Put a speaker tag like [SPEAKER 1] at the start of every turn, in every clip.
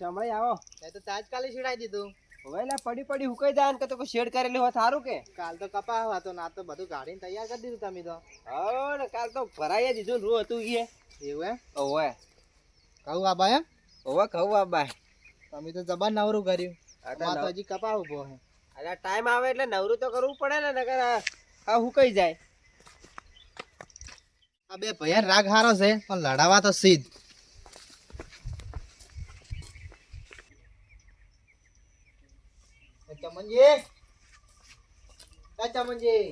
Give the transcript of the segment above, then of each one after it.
[SPEAKER 1] સમય આવો.
[SPEAKER 2] એ તો તાજકાલે છીડાઈ દીધું.
[SPEAKER 1] હવે એટલે પડી પડી હુકાઈ જાય કે તો કોઈ શેડ કરેલી હોય સારું કે?
[SPEAKER 2] કાલ તો કપા હતો ના તો બધું ગાડીને તૈયાર કરી દીધું તમે તો.
[SPEAKER 1] હા ને કાલ તો ભરાઈ દીધું રૂ હતું ઈએ.
[SPEAKER 2] એવું એમ?
[SPEAKER 1] ઓવે.
[SPEAKER 2] કહું આબા એમ?
[SPEAKER 1] ઓવે કહું આ બાય.
[SPEAKER 2] તમે તો જબાન નવરું કર્યું.
[SPEAKER 1] આ તો
[SPEAKER 2] તો હજી કપા ઊભો હે.
[SPEAKER 1] એટલે ટાઈમ આવે એટલે નવરું તો કરવું પડે ને નકર આ આ હુકાઈ જાય.
[SPEAKER 2] આ બે ભૈયા રાગ હારો છે પણ લડાવા તો સીધ. ચમનજી એ ચમનજી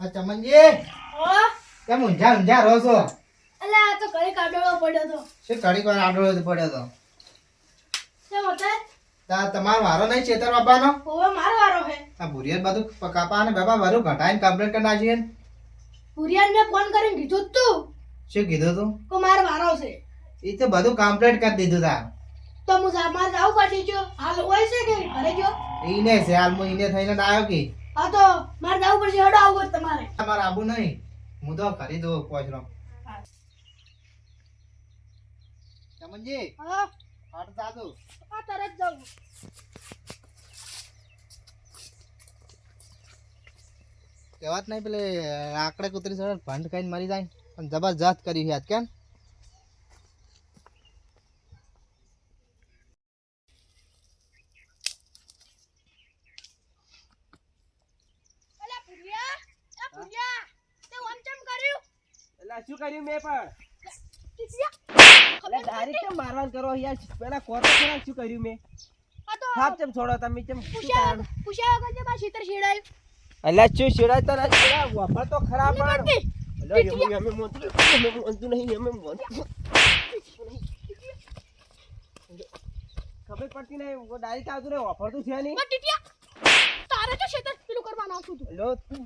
[SPEAKER 2] આ ચમનજી કેમ ઊંઝા ઊંઝા રહો છો?
[SPEAKER 3] અલે આ તો ઘરે કાઢવો પડ્યો તો.
[SPEAKER 2] શું ઘડીક વાર આડો પડ્યો તો?
[SPEAKER 3] કેમ હતા?
[SPEAKER 2] તા તમારો વારો નહીં ચેતર બાબાનો
[SPEAKER 3] ઓવે મારો વારો હે.
[SPEAKER 2] આ ભુરિયત બધું કાપા અને બાપા બધું ઘટાઈને કમ્પ્લીટ કરી નાખીએ ને.
[SPEAKER 3] ભુરિયાન ફોન કરીને કીધું તું.
[SPEAKER 2] શું કીધું તું?
[SPEAKER 3] કો મારો વારો છે.
[SPEAKER 2] એ તો બધું કમ્પ્લીટ કરી દીધું તા
[SPEAKER 3] તો હું સામાન મારે પછી પડશે જો. હાલ હોય છે કે ઘરે જો.
[SPEAKER 2] ઈને છે હાલ હું ઈને થઈને આવ્યો કે.
[SPEAKER 3] હા તો મારે જાવ પડશે. હડો આવું તમારે.
[SPEAKER 2] તમારે આબુ નહીં. હું તો કરી દઉં પહોંચરો ચમનજી
[SPEAKER 3] હા?
[SPEAKER 2] હાટ જાદુ
[SPEAKER 3] આ તરત જાઉં
[SPEAKER 2] કહેવાત નહીં પેલે આકડે કૂતરી સર ભંડ ખાઈને મરી જાય. પણ જબરજસ્ત કરી આજ કેમ
[SPEAKER 3] અલે ભુરિયા એ ભુરિયા તે ઓમ ચમ કર્યું
[SPEAKER 1] કર્યું મેં પણ? ડાયરેક્ટ કેમ મારવાનું કરો યાર? પેલા શું કર્યું મેં?
[SPEAKER 3] આ તો
[SPEAKER 1] છોડો તમે શું
[SPEAKER 3] પૂછ્યા? પૂછ્યા વગર જે બા શીતર શેડાયું.
[SPEAKER 1] એટલે શું શેડાય તો ના તો ખરા પણ. અમે- અમે મોતું અમે મોતું નહીં અમે મોતું ખબર પડતી નહીં ડાયરેક્ટ આવતું ને ઓફર તો છે નહીં.
[SPEAKER 3] તારે તો શેતર પેલું કરવાનું આવતું
[SPEAKER 1] લો તું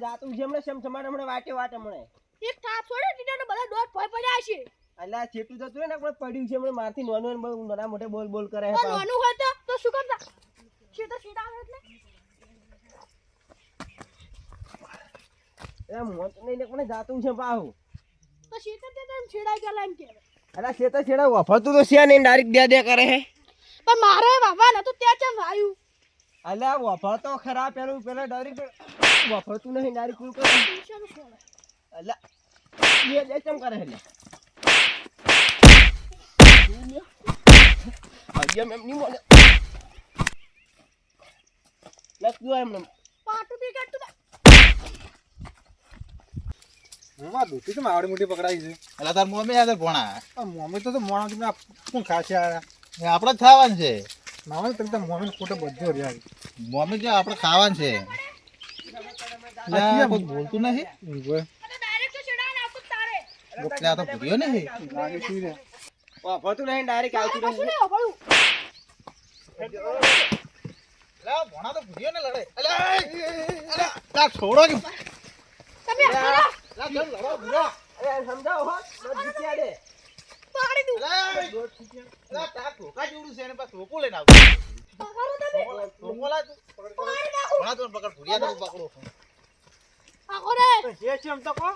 [SPEAKER 1] જાતું છે હમણાં શેમ હમણાં વાટે વાટે હમણાં.
[SPEAKER 3] એક થાપ છોડે ટીટિયાને બધા દોઢ ફોઈ પડ્યા છે.
[SPEAKER 1] અલ્યા ચેટું જતું રહે ને પણ પડ્યું છે હમણાં મારથી નોનું બહુ નાના મોટે બોલ બોલ કરે છે
[SPEAKER 3] તો
[SPEAKER 1] પાછું.
[SPEAKER 3] હોય તો તો શું કરતા? શેતર શેડાવે એટલે?
[SPEAKER 1] એમ મોત નહીં ને પણ જાતું છે પાહુ
[SPEAKER 3] તો શેતર તે તેમ છેડાઈ ગયેલા એમ કે.
[SPEAKER 1] અલા શેતા છેડા વફરતું તો છે નહીં ડાયરેક્ટ દે દે કરે હે
[SPEAKER 3] પણ મારે વાવા નતું ત્યાં ચમ વાયું?
[SPEAKER 1] અલ્યા વફર તો ખરા પેલું પેલા ડાયરેક્ટ વફરતું નહીં ડાયરેક્ટ પૂરું કરે કરે એટલે મેમ નહીં એમને
[SPEAKER 3] પાટું બી કાઢતું તા.
[SPEAKER 4] દૂધી તો માવડી મોટી પકડાઈ છે.
[SPEAKER 5] એટલે તાર મમ્મી યાદ ભણા
[SPEAKER 4] આ મમ્મી તો તો મોણા તમને શું ખાશે આ?
[SPEAKER 5] આપણે જ ખાવાનું છે.
[SPEAKER 4] માવા તમે તો મમ્મી ખોટો બધો રહ્યા
[SPEAKER 5] મમ્મી કે આપણે ખાવાનું છે. બોલતું નહીં
[SPEAKER 4] ઊંઘે
[SPEAKER 3] આ તો direct તો છેડાઈને આવતું જ
[SPEAKER 5] આ તો ભૂલ્યો નહીં
[SPEAKER 4] લાગે શું રે
[SPEAKER 1] વફરતું નહીં ડાયરેક્ટ આવતું રહે
[SPEAKER 5] આ ભણા તો ભૂલ્યો ને લડે એટલે એટલે તાર છોડો કે
[SPEAKER 3] તમે હારો,
[SPEAKER 5] લા કેમ લડો ભૂલો
[SPEAKER 1] અરે સમજાવો હો જીત્યા દે
[SPEAKER 3] પાડી દઉં.
[SPEAKER 5] એટલે તાર ઠોકા જેવડું છે એને પાછું ઠોકો લઈને આવતો
[SPEAKER 3] હારો તમે.
[SPEAKER 5] ઠોકો લાય તું
[SPEAKER 3] નાખું.
[SPEAKER 5] ભણા તો પકડ ભૂલ્યા તો પકડો
[SPEAKER 3] આખો રે.
[SPEAKER 1] જે છે એમ તો
[SPEAKER 5] ને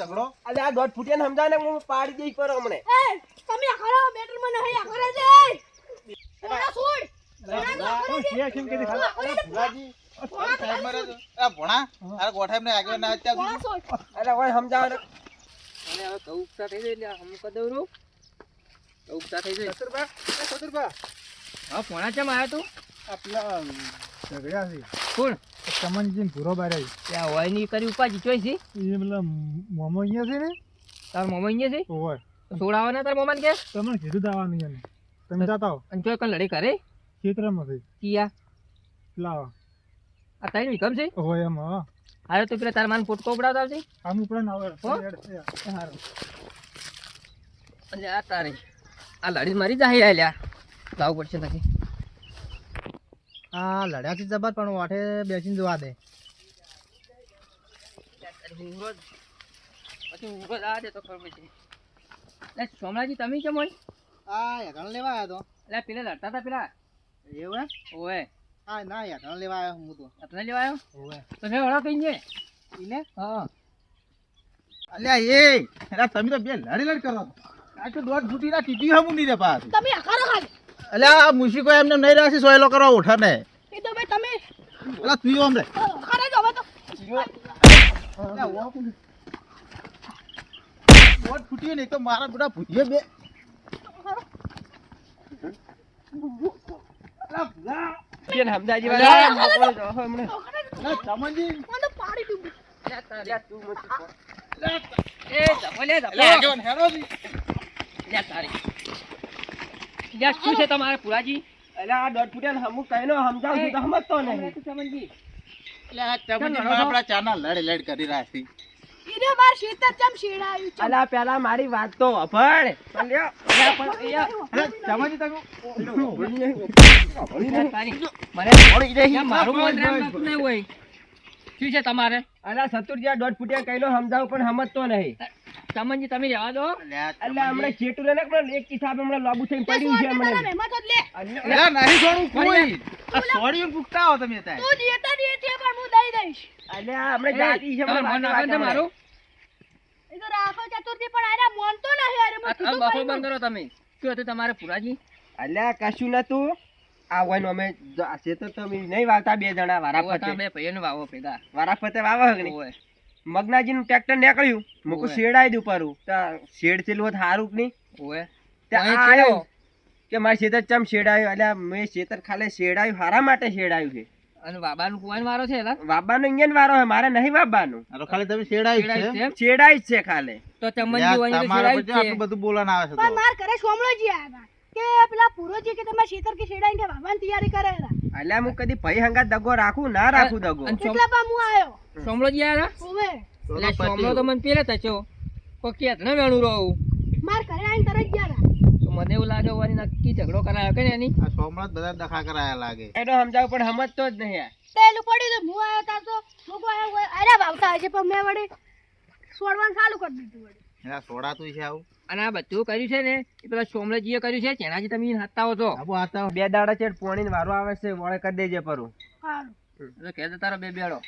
[SPEAKER 5] ઝઘડો.
[SPEAKER 1] અલે આ દોઢ ફૂટિયા ને સમજાવે ને હું પાડી દઈશ પર હમણે.
[SPEAKER 3] એ, તમે હારો, બેટરમાં નહીં, આખો રે છે. છોડા છોડ. છોડા આખો રે છે.
[SPEAKER 4] કેમ કીધી
[SPEAKER 3] છોડા આખો રે છે.
[SPEAKER 5] ભુવાજી સાહેબ મારે તો આ ભણા આ ગોઠાઈ ને આગળ ના અત્યાર
[SPEAKER 3] છોડા
[SPEAKER 5] સુધી
[SPEAKER 3] છોડ.
[SPEAKER 1] અરે હવે સમજાવો ને અને હવે કઉ ઉપસા થઈ જાય એટલે હમ કદવ રૂ કઉ ઉપસા થઈ જાય
[SPEAKER 4] સતુરબા એ સતુરબા
[SPEAKER 1] હા પોણા ચમ આવ્યો તું
[SPEAKER 4] આપલા ઝઘડ્યા છે
[SPEAKER 1] કોણ
[SPEAKER 4] ચમનજી ભૂરો બારે
[SPEAKER 1] ત્યાં હોયની કરી ઉપાજી ચોઈ છે
[SPEAKER 4] એ પેલા મોમો અહીંયા છે ને?
[SPEAKER 1] તાર મોમો અહીંયા છે?
[SPEAKER 4] હોય.
[SPEAKER 1] સોડાવા ના તાર મોમાન કે?
[SPEAKER 4] તમને કીધું દાવાનું એને. તમે જાતા હો.
[SPEAKER 1] અને ચોઈ કણ લડી કરે?
[SPEAKER 4] ખેતરમાં છે
[SPEAKER 1] કિયા
[SPEAKER 4] લાવો.
[SPEAKER 1] આ તારી વિકમ છે?
[SPEAKER 4] હોય એમ હા.
[SPEAKER 1] હારે તો પેલા તાર માન પોટકો ઉપડાવતા આવશે
[SPEAKER 4] આમ ઉપડા ના હોય
[SPEAKER 1] હો? સારું એટલે આ તારે આ લડી મારી જાય લ્યા લાવવું પડશે તાકી
[SPEAKER 2] હા લડ્યા છે જબર પણ વાઠે બેસીને જોવા દે.
[SPEAKER 1] આ તો સોમલાજી તમે કેમ હોય?
[SPEAKER 2] આ હેઠળ લેવા આવ્યો
[SPEAKER 1] એટલે પેલા લડતા હતા પેલા?
[SPEAKER 2] તો એવું
[SPEAKER 1] ઓએ
[SPEAKER 2] હા ના હેઠળ લેવા આવ્યો હું તો.
[SPEAKER 1] આપણે લેવા આવ્યો?
[SPEAKER 2] ઓએ
[SPEAKER 1] તો મેં ઓળખ કઈ છે
[SPEAKER 2] ઈને?
[SPEAKER 1] હા.
[SPEAKER 5] અલ્યા એ અલ્યા તમે તો બે લડી લડ કરો આ તો દોઢ ફૂટી ના ટીટી હમું નહીં રે પાસ
[SPEAKER 3] તમે અકારો ખાલી
[SPEAKER 5] અલ્યા આ મુશીકો એમને નહીં રાખી સોયલો કરવા ઉઠા ને.
[SPEAKER 3] એ તો ભાઈ તમે
[SPEAKER 5] અલ્યા તું આમ રે
[SPEAKER 3] આકારો જ હવે તો
[SPEAKER 5] દોઢ ફૂટી નહીં તો મારા બધા ભૂજે બે.
[SPEAKER 6] લે, તારી. લ્યા, શું છે તમારે પુરાજી?
[SPEAKER 1] એટલે આ દોઢ ફૂટિયા હમુક કહીનો સમજાવું છું તો સમજતો નહીં.
[SPEAKER 6] સમજી
[SPEAKER 5] અલ્યા, આ તમનજી આપણા ચાના લડ લડ કરી રહ્યા
[SPEAKER 3] એને માર શેતર ચમ શેડાયું છે?
[SPEAKER 1] અલ્યા પેલા મારી વાત તો અભળ
[SPEAKER 6] અલ્યા, અલ્યા, પણ અલ્યા,
[SPEAKER 5] અલ્યા, તમનજી તમે?
[SPEAKER 6] અલ્યા, તારી. મારું મન રામ લાગતું હોય. શું છે તમારે?
[SPEAKER 1] અલ્યા સતુરજી આ દોઢ ફૂટિયા કહીનો સમજાવું પણ સમજતો નહીં.
[SPEAKER 6] સમજી તમે રહેવા દો.
[SPEAKER 1] એટલે હમણાં ચેટુ ને પણ એક કિસાબ હમણાં લાંબુ થઈને પડ્યું છે હમણાં
[SPEAKER 3] મહેમાન તો લે.
[SPEAKER 5] અલ્યા, નહીં છોડું કોઈ. આ સોડિયું ફૂકતા આવો તમે તાય
[SPEAKER 3] તું દેતા દે છે પણ હું દઈ દઈશ.
[SPEAKER 1] અલ્યા હમણાં જાતી છે
[SPEAKER 6] મને મન રાખે મારું.
[SPEAKER 3] એ તો રાખો ચતુર્થી પણ આરે મોનતો નહીં અરે
[SPEAKER 6] મત
[SPEAKER 3] હું
[SPEAKER 6] આ બફો બંધ કરો તમે. કયો હતું તમારે પુરાજી?
[SPEAKER 1] અલ્યા કશું નતું. આ હોય અમે છે તો તમે નહીં વાવતા બે જણા વારા ફતે
[SPEAKER 6] બે ભાઈઓને વાવો ભેગા
[SPEAKER 1] વારા ફતે વાવો હગની
[SPEAKER 6] ઓવે.
[SPEAKER 1] મગનાજી નું ટ્રેક્ટર નીકળ્યું. મૂકું. શેડાઈ દઉં પરું. તો શેડ ચેલું હોત હારું નહીં. આવ્યો કે મારે શેતર ચમ શેડાયું એટલે મેં શેતર ખાલી શેડાયું હારા માટે શેડાયું છે.
[SPEAKER 6] અને બાબાનું કુવાન વારો છે એલા?
[SPEAKER 1] વાબાનો ઇન્જન વારો હે મારે નહીં
[SPEAKER 5] બાબાનું અરે ખાલી તમે શેડાયું છે.
[SPEAKER 6] છે
[SPEAKER 1] શેડાઈ જ છે ખાલી.
[SPEAKER 6] તો
[SPEAKER 5] તમને
[SPEAKER 6] શેડાય છે.
[SPEAKER 5] આટલું બધું બોલાને આવે છે
[SPEAKER 3] પણ માર કરે સોમળોજી આવ્યા કે પેલા પૂરોજી કે તમે શેતર કે શેડાઈને કે બાબાની તૈયારી કરે
[SPEAKER 1] અલ્યા હું કદી ભાઈ હંગા દગો રાખું ના રાખું દગો.
[SPEAKER 6] કેટલા પામુ
[SPEAKER 3] એટલે પણ હું આયો
[SPEAKER 6] સોમલોજી આયા હતા?
[SPEAKER 3] ઓવે
[SPEAKER 6] એટલે સોમળો તો મને પેલે તચો કો કે ન વેણું રહું.
[SPEAKER 3] માર ઘરે આવીને તરત ગયા
[SPEAKER 6] તો મને એવું લાગે વારી નક્કી ઝઘડો કરાયો કે ને એની
[SPEAKER 5] આ સોમળો બધા દખા કરાયા લાગે.
[SPEAKER 1] એનો સમજાવું પણ સમજતો જ નહીં યાર.
[SPEAKER 3] પેલું પડ્યું તો હું આયો તા તો. હું આયો અરે વાવતા હશે પણ મેં વળી છોડવાનું ચાલુ કરી દીધું વળી.
[SPEAKER 5] એના સોડાતું છે આવું?
[SPEAKER 6] અને આ બધું કર્યું છે ને એ પેલા સોમલજીએ કર્યું છે જેનાથી તમે હાથતા છો.
[SPEAKER 5] આબુ
[SPEAKER 1] બે દાડા છે પોણી વારો આવે છે વળે કરી દેજે પરું.
[SPEAKER 6] તો કહેતો તારો બે બેડો.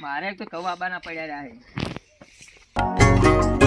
[SPEAKER 6] મારે એક તો કૌ આબાના પડ્યા રહ્યા છે.